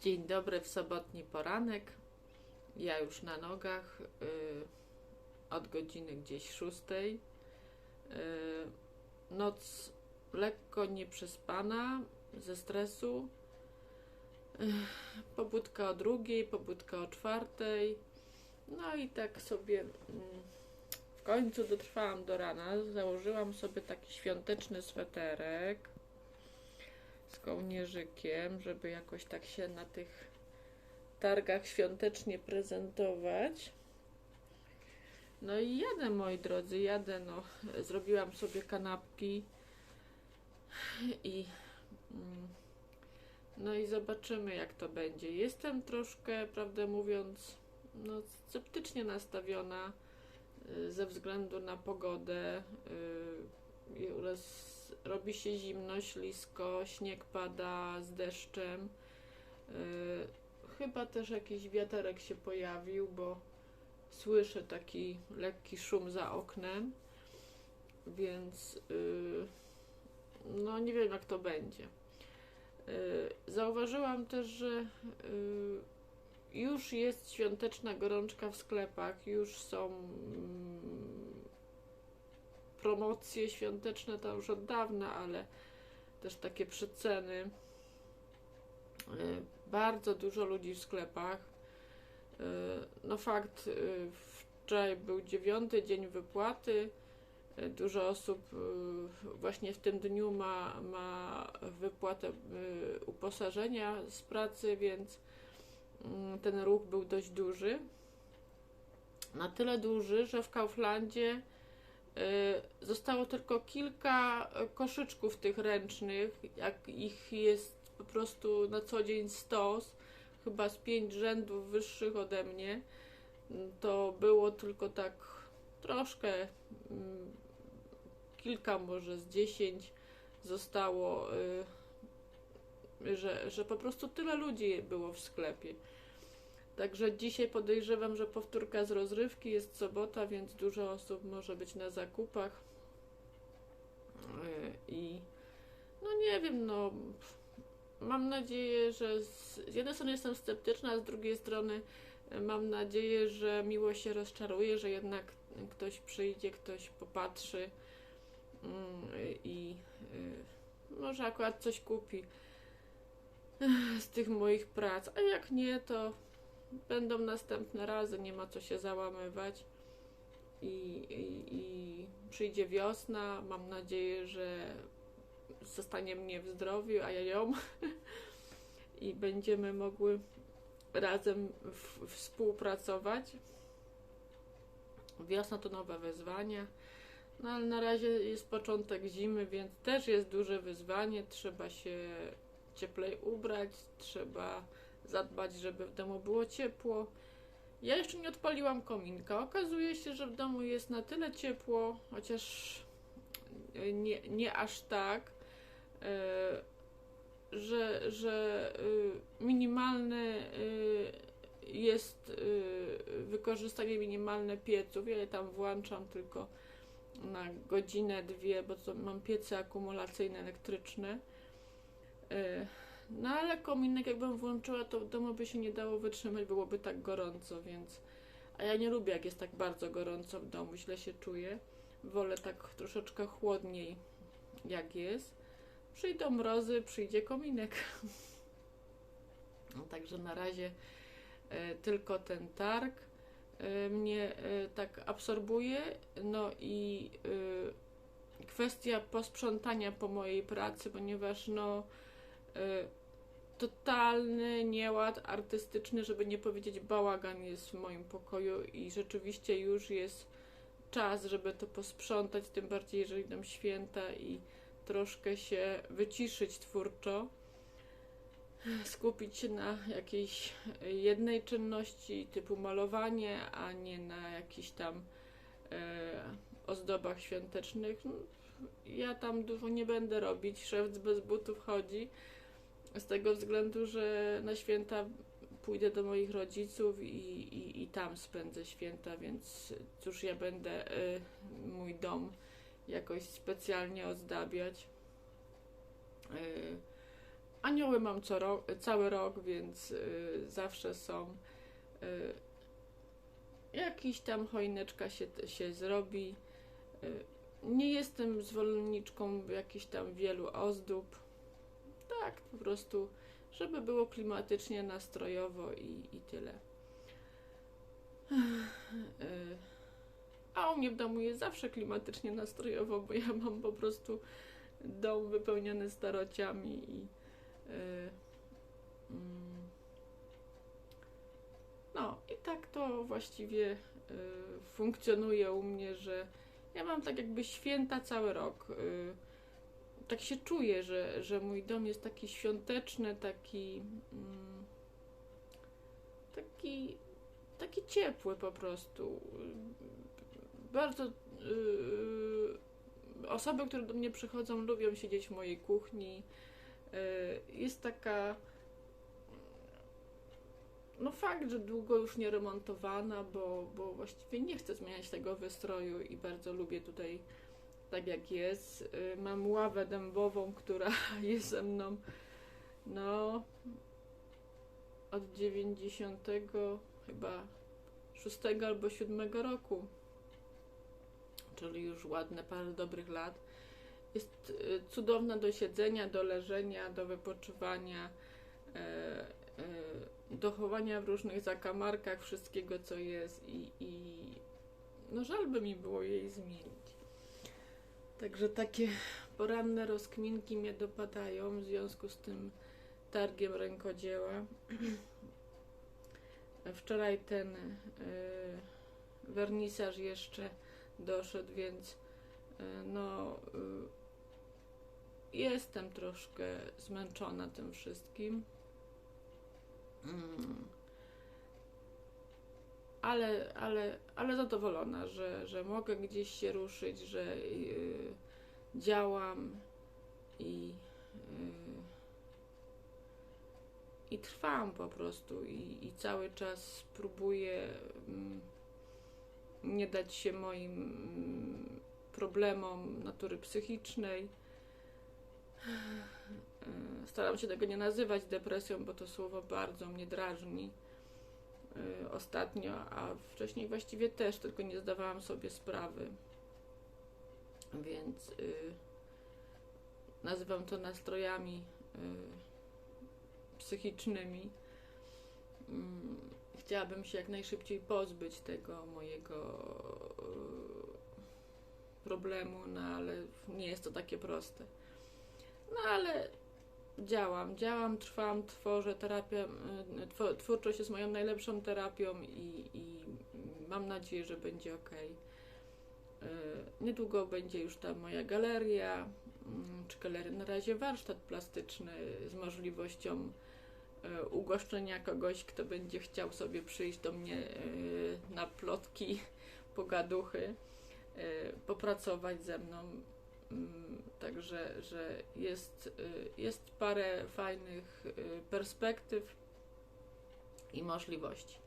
Dzień dobry w sobotni poranek. Ja już na nogach y, od godziny gdzieś szóstej. Y, noc lekko nieprzespana ze stresu. Y, pobudka o drugiej, pobudka o czwartej. No i tak sobie mm, w końcu dotrwałam do rana. Założyłam sobie taki świąteczny sweterek kołnierzykiem, żeby jakoś tak się na tych targach świątecznie prezentować. No i jadę, moi drodzy, jadę. No, zrobiłam sobie kanapki i mm, no i zobaczymy, jak to będzie. Jestem troszkę, prawdę mówiąc, no, sceptycznie nastawiona y, ze względu na pogodę. y, oraz robi się zimno, ślisko, śnieg pada z deszczem. Yy, chyba też jakiś wiaterek się pojawił, bo słyszę taki lekki szum za oknem, więc yy, no nie wiem jak to będzie. Yy, zauważyłam też, że już jest świąteczna gorączka w sklepach, już są mm, promocje świąteczne to już od dawna, ale też takie przeceny. Y, Bardzo dużo ludzi w sklepach. Y, No fakt, y, wczoraj był dziewiąty dzień wypłaty. Dużo osób właśnie w tym dniu ma, ma wypłatę uposażenia z pracy, więc mm, ten ruch był dość duży. Na tyle duży, że w Kauflandzie Zostało tylko kilka y, koszyczków tych ręcznych, jak ich jest po prostu na co dzień stos, chyba z pięć rzędów wyższych ode mnie, to było tylko tak troszkę, mm, kilka może z dziesięć zostało, y, że, że po prostu tyle ludzi było w sklepie. Także dzisiaj podejrzewam, że powtórka z rozrywki jest sobota, więc dużo osób może być na zakupach. Yy, I no nie wiem, no mam nadzieję, że z, z jednej strony jestem sceptyczna, a z drugiej strony yy, mam nadzieję, że miło się rozczaruje, że jednak ktoś przyjdzie, ktoś popatrzy yy, i yy, może akurat coś kupi z tych moich prac, a jak nie, to Będą następne razy, nie ma co się załamywać. I, i, I przyjdzie wiosna. Mam nadzieję, że zostanie mnie w zdrowiu, a ja ją. I będziemy mogły razem w, współpracować. Wiosna to nowe wyzwania. No ale na razie jest początek zimy, więc też jest duże wyzwanie. Trzeba się cieplej ubrać, trzeba zadbać, żeby w domu było ciepło. Ja jeszcze nie odpaliłam kominka. Okazuje się, że w domu jest na tyle ciepło, chociaż nie, nie aż tak, e, że, że e, minimalne e, jest wykorzystanie minimalne pieców. Ja je tam włączam tylko na godzinę, dwie, bo mam piece akumulacyjne elektryczne. No ale kominek jakbym włączyła, to w domu by się nie dało wytrzymać, byłoby tak gorąco, więc... A ja nie lubię, jak jest tak bardzo gorąco w domu, źle się czuję. Wolę tak troszeczkę chłodniej, jak jest. Przyjdą mrozy, przyjdzie kominek. No, także na razie e, tylko ten targ e, mnie e, tak absorbuje. No i kwestia posprzątania po mojej pracy, ponieważ no totalny nieład artystyczny, żeby nie powiedzieć bałagan jest w moim pokoju i rzeczywiście już jest czas, żeby to posprzątać, tym bardziej jeżeli idą święta i troszkę się wyciszyć twórczo, skupić się na jakiejś jednej czynności typu malowanie, a nie na jakichś tam e, ozdobach świątecznych. No, Ja tam dużo nie będę robić, szewc bez butów chodzi, z tego względu, że na święta pójdę do moich rodziców i, i, i tam spędzę święta, więc cóż ja będę y, mój dom jakoś specjalnie ozdabiać. Y, anioły mam co ro- cały rok, więc y, zawsze są. Y, jakiś tam choineczka się, się zrobi. Y, nie jestem zwolenniczką jakichś tam wielu ozdób. Tak, po prostu, żeby było klimatycznie, nastrojowo i, i tyle. Y, A u mnie w domu jest zawsze klimatycznie, nastrojowo, bo ja mam po prostu dom wypełniony starociami i y, mm, no i tak to właściwie y, funkcjonuje u mnie, że ja mam tak jakby święta cały rok. Tak się czuję, że, że mój dom jest taki świąteczny, taki mm, taki taki ciepły po prostu. Bardzo y, osoby, które do mnie przychodzą, lubią siedzieć w mojej kuchni. Y, Jest taka. No fakt, że długo już nie remontowana, bo, bo właściwie nie chcę zmieniać tego wystroju i bardzo lubię tutaj tak jak jest. Y, Mam ławę dębową, która jest ze mną no od 90 chyba 6 albo 7 roku czyli już ładne parę dobrych lat. Jest y, cudowna do siedzenia, do leżenia, do wypoczywania, e, e, do chowania w różnych zakamarkach wszystkiego, co jest i, i no żal by mi było jej zmienić. Także takie poranne rozkminki mnie dopadają w związku z tym targiem rękodzieła. Wczoraj ten y, wernisaż jeszcze doszedł, więc y, no y, jestem troszkę zmęczona tym wszystkim. Mm. Ale, ale, ale zadowolona, że, że mogę gdzieś się ruszyć, że y, działam i, y, i trwam po prostu i, i cały czas próbuję mm, nie dać się moim mm, problemom natury psychicznej. Staram się tego nie nazywać depresją, bo to słowo bardzo mnie drażni ostatnio, a wcześniej właściwie też, tylko nie zdawałam sobie sprawy. Więc y, nazywam to nastrojami y, psychicznymi. Mm, chciałabym się jak najszybciej pozbyć tego mojego y, problemu, no ale nie jest to takie proste. No ale działam, działam, trwam, tworzę. Terapia, y, tw- twórczość jest moją najlepszą terapią i, i mam nadzieję, że będzie ok. Niedługo będzie już ta moja galeria, mm, czy galeria, na razie warsztat plastyczny z możliwością y, ugoszczenia kogoś, kto będzie chciał sobie przyjść do mnie y, na plotki, pogaduchy, popracować ze mną. Mm, Także, że jest, y, jest parę fajnych y, perspektyw i możliwości.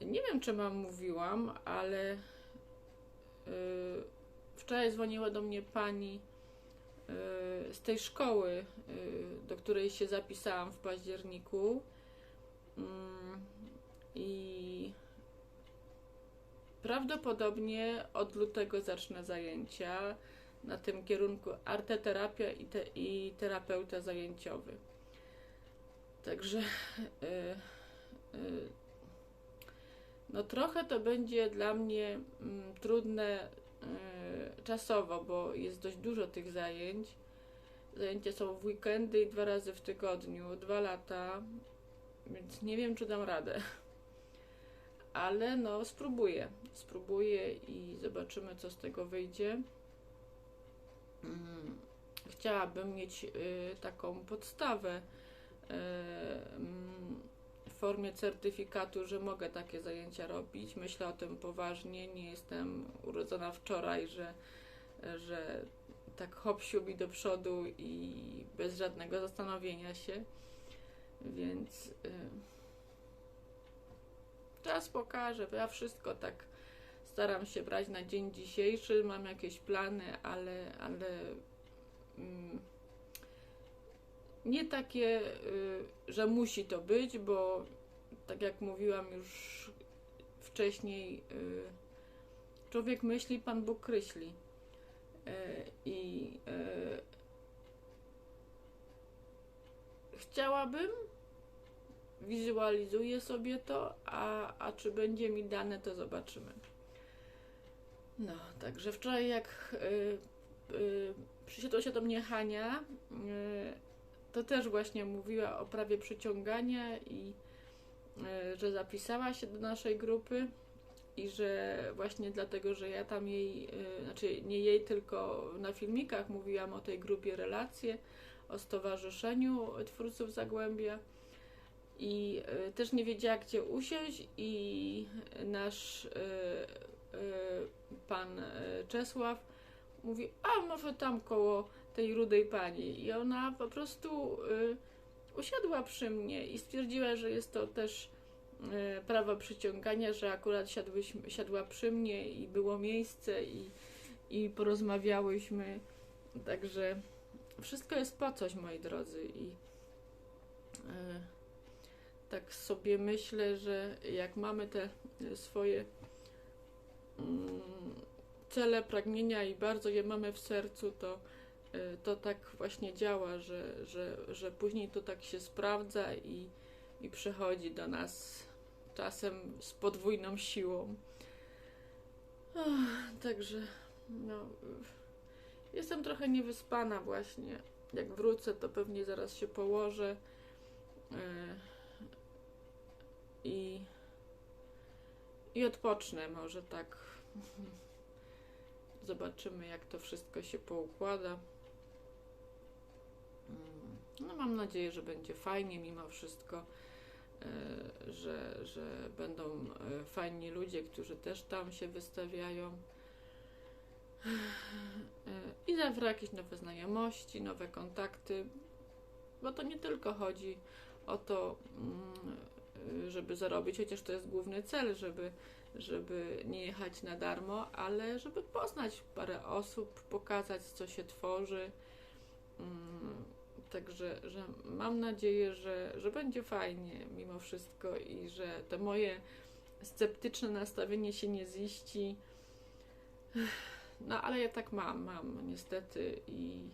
Nie wiem, czy Wam mówiłam, ale y, wczoraj dzwoniła do mnie pani z tej szkoły, do której się zapisałam w październiku. Mm, I prawdopodobnie od lutego zacznę zajęcia na tym kierunku arteterapia i, te, i terapeuta zajęciowy. Także y, y, no trochę to będzie dla mnie mm, trudne y, czasowo, bo jest dość dużo tych zajęć. Zajęcia są w weekendy i dwa razy w tygodniu, dwa lata, więc nie wiem, czy dam radę. Ale no, spróbuję. Spróbuję i zobaczymy, co z tego wyjdzie. Mm, Chciałabym mieć y, taką podstawę y, mm, w formie certyfikatu, że mogę takie zajęcia robić. Myślę o tym poważnie. Nie jestem urodzona wczoraj, że, że tak hop siup i do przodu i bez żadnego zastanowienia się. Więc y, czas pokaże. Ja wszystko tak staram się brać na dzień dzisiejszy. Mam jakieś plany, ale, ale mm, nie takie, y, że musi to być, bo tak jak mówiłam już wcześniej, y, człowiek myśli, Pan Bóg kryśli. Y, I chciałabym, wizualizuję sobie to, a, a czy będzie mi dane, to zobaczymy. No, także wczoraj jak y, y, przysiadła się do mnie Hania, y, to też właśnie mówiła o prawie przyciągania i y, że zapisała się do naszej grupy i że właśnie dlatego, że ja tam jej, y, znaczy nie jej, tylko na filmikach mówiłam o tej grupie relacje, o stowarzyszeniu twórców Zagłębia i y, też nie wiedziała, gdzie usiąść i nasz y, pan Czesław mówi, a może tam koło tej rudej pani. I ona po prostu usiadła przy mnie i stwierdziła, że jest to też prawo przyciągania, że akurat siadła przy mnie i było miejsce i, i porozmawiałyśmy. Także wszystko jest po coś, moi drodzy. I e, tak sobie myślę, że jak mamy te swoje cele, pragnienia i bardzo je mamy w sercu, to, e, to tak właśnie działa, że, że, że później to tak się sprawdza i, i przychodzi do nas czasem z podwójną siłą. także no Jestem trochę niewyspana właśnie. Jak wrócę, to pewnie zaraz się położę. Yy, I, i odpocznę może tak. Zobaczymy, jak to wszystko się poukłada. Yy, no mam nadzieję, że będzie fajnie mimo wszystko, yy, że, że będą fajni ludzie, którzy też tam się wystawiają. I zawsze jakieś nowe znajomości, nowe kontakty, bo to nie tylko chodzi o to, mm, żeby zarobić, chociaż to jest główny cel, żeby, żeby nie jechać na darmo, ale żeby poznać parę osób, pokazać, co się tworzy. Mm, także że mam nadzieję, że, że będzie fajnie mimo wszystko i że to moje sceptyczne nastawienie się nie ziści. No ale ja tak mam, mam niestety i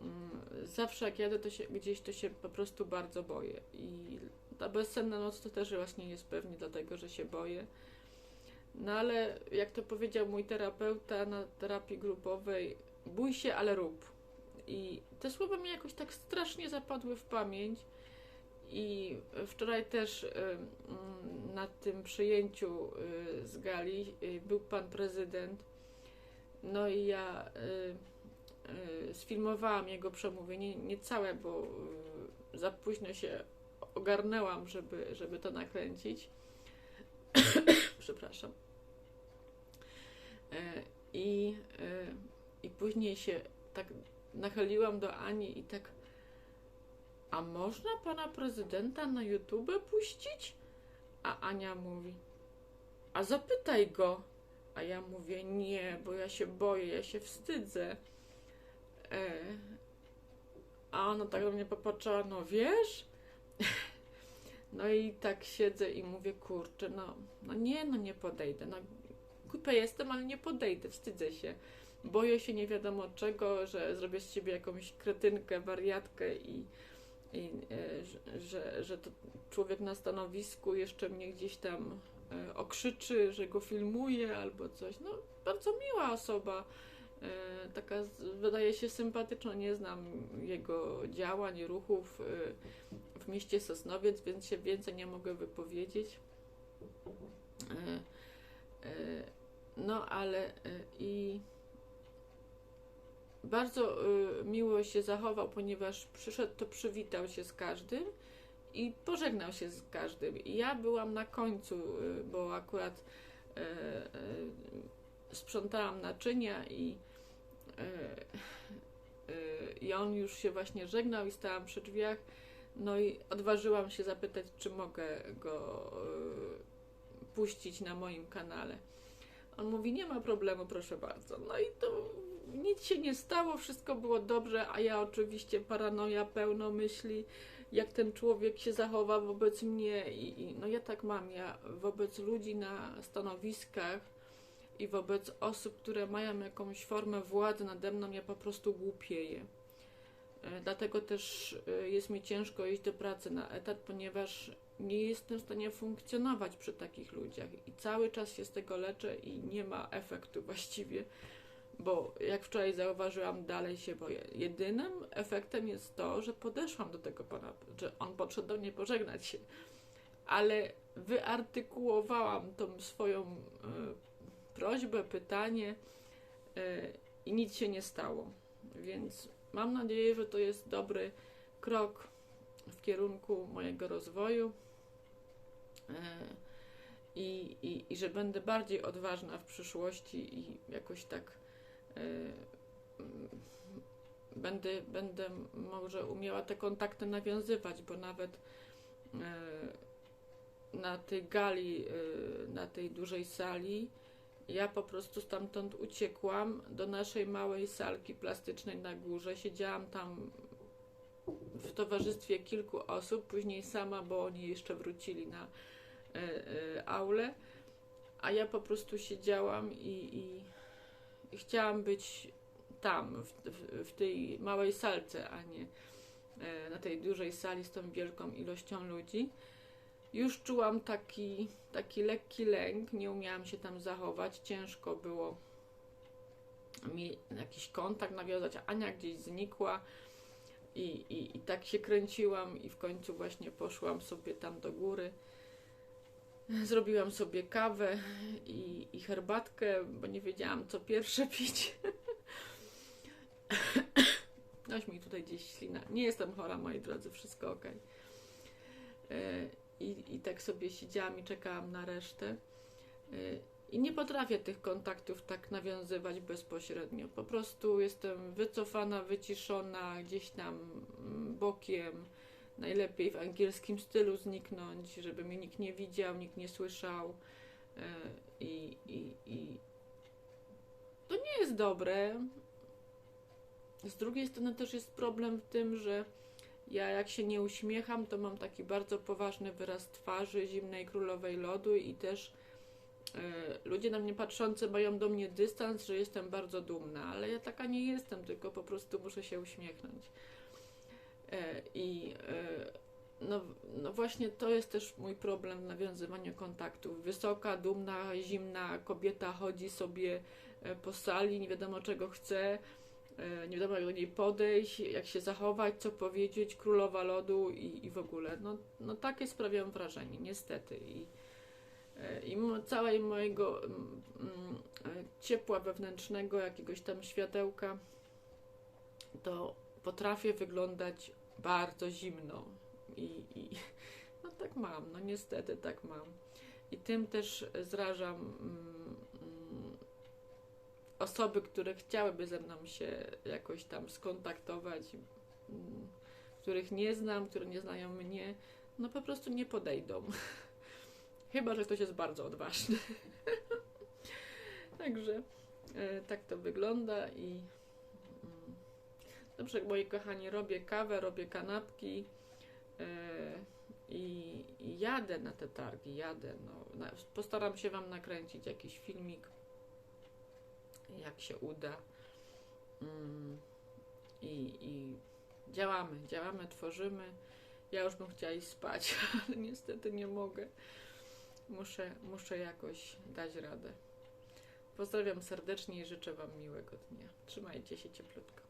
mm, zawsze jak jadę to się, gdzieś, to się po prostu bardzo boję. I ta bezsenna noc to też właśnie jest pewnie dlatego, że się boję. No ale jak to powiedział mój terapeuta na terapii grupowej, bój się, ale rób. I te słowa mi jakoś tak strasznie zapadły w pamięć. I wczoraj też y, na tym przyjęciu y, z Gali y, był pan prezydent no i ja sfilmowałam jego przemówienie, nie całe, bo za późno się ogarnęłam, żeby, żeby to nakręcić. Przepraszam. Y, I, y, I później się tak nachyliłam do Ani i tak a można pana prezydenta na YouTube puścić? A Ania mówi, a zapytaj go. A ja mówię, nie, bo ja się boję, ja się wstydzę. E, a ona tak do mnie popatrzyła, no wiesz? No i tak siedzę i mówię, kurczę, no, no nie, no nie podejdę. No głupia jestem, ale nie podejdę, wstydzę się. Boję się nie wiadomo czego, że zrobię z siebie jakąś kretynkę, wariatkę i, i e, że, że to człowiek na stanowisku jeszcze mnie gdzieś tam E, okrzyczy, że go filmuje albo coś. No, bardzo miła osoba. E, taka wydaje się sympatyczna, nie znam jego działań, ruchów w mieście Sosnowiec, więc się więcej nie mogę wypowiedzieć. No, ale i bardzo miło się zachował, ponieważ przyszedł, to przywitał się z każdym i pożegnał się z każdym. I ja byłam na końcu, bo akurat e, e, sprzątałam naczynia i, e, i on już się właśnie żegnał i stałam przy drzwiach. No i odważyłam się zapytać, czy mogę go puścić na moim kanale. On mówi, nie ma problemu, proszę bardzo. No i to nic się nie stało, wszystko było dobrze, a ja oczywiście paranoja, pełno myśli, jak ten człowiek się zachowa wobec mnie i, i no ja tak mam, ja wobec ludzi na stanowiskach i wobec osób, które mają jakąś formę władzy nade mną, ja po prostu głupieję. E, Dlatego też e, jest mi ciężko iść do pracy na etat, ponieważ nie jestem w stanie funkcjonować przy takich ludziach i cały czas się z tego leczę i nie ma efektu właściwie, bo jak wczoraj zauważyłam, dalej się boję. Jedynym efektem jest to, że podeszłam do tego pana, że on podszedł do mnie pożegnać się, ale wyartykułowałam tą swoją e, prośbę, pytanie e, i nic się nie stało. Więc mam nadzieję, że to jest dobry krok w kierunku mojego rozwoju e, i, i, i że będę bardziej odważna w przyszłości i jakoś tak e, mm, będę, będę może umiała te kontakty nawiązywać, bo nawet e, na tej gali, na tej dużej sali, ja po prostu stamtąd uciekłam do naszej małej salki plastycznej na górze. Siedziałam tam w towarzystwie kilku osób, później sama, bo oni jeszcze wrócili na e, aulę, a ja po prostu siedziałam i, i, i chciałam być tam, w, w, w tej małej salce, a nie e, na tej dużej sali z tą wielką ilością ludzi. Już czułam taki, taki lekki lęk, nie umiałam się tam zachować, ciężko było mi jakiś kontakt nawiązać. Ania gdzieś znikła i, i, i tak się kręciłam i w końcu właśnie poszłam sobie tam do góry. Zrobiłam sobie kawę i, i herbatkę, bo nie wiedziałam co pierwsze pić. Noś mi tutaj gdzieś ślina. Nie jestem chora, moi drodzy, wszystko ok. I, I tak sobie siedziałam i czekałam na resztę. Y, I nie potrafię tych kontaktów tak nawiązywać bezpośrednio. Po prostu jestem wycofana, wyciszona, gdzieś tam mm, bokiem. Najlepiej w angielskim stylu zniknąć, żeby mnie nikt nie widział, nikt nie słyszał. Y, I, i, i to nie jest dobre. Z drugiej strony też jest problem w tym, że ja jak się nie uśmiecham, to mam taki bardzo poważny wyraz twarzy zimnej królowej lodu i też y, ludzie na mnie patrzący mają do mnie dystans, że jestem bardzo dumna, ale ja taka nie jestem, tylko po prostu muszę się uśmiechnąć. Y, I y, no, no właśnie to jest też mój problem w nawiązywaniu kontaktów. Wysoka, dumna, zimna kobieta chodzi sobie po sali, nie wiadomo czego chce, nie wiadomo jak do niej podejść, jak się zachować, co powiedzieć, królowa lodu i, i w ogóle. No, no takie sprawiają wrażenie, niestety. I, i całej mojego mm, ciepła wewnętrznego, jakiegoś tam światełka, to potrafię wyglądać bardzo zimno. I, i no tak mam, no niestety tak mam. I tym też zrażam mm, osoby, które chciałyby ze mną się jakoś tam skontaktować, mm, których nie znam, które nie znają mnie, no po prostu nie podejdą. Chyba, że ktoś jest bardzo odważny. Także e, tak to wygląda i mm, dobrze, moi kochani, robię kawę, robię kanapki e, i, jadę na te targi, jadę. No, postaram się Wam nakręcić jakiś filmik jak się uda. Mm, I, I działamy, działamy, tworzymy. Ja już bym chciała iść spać, ale niestety nie mogę. Muszę, muszę jakoś dać radę. Pozdrawiam serdecznie i życzę Wam miłego dnia. Trzymajcie się cieplutko.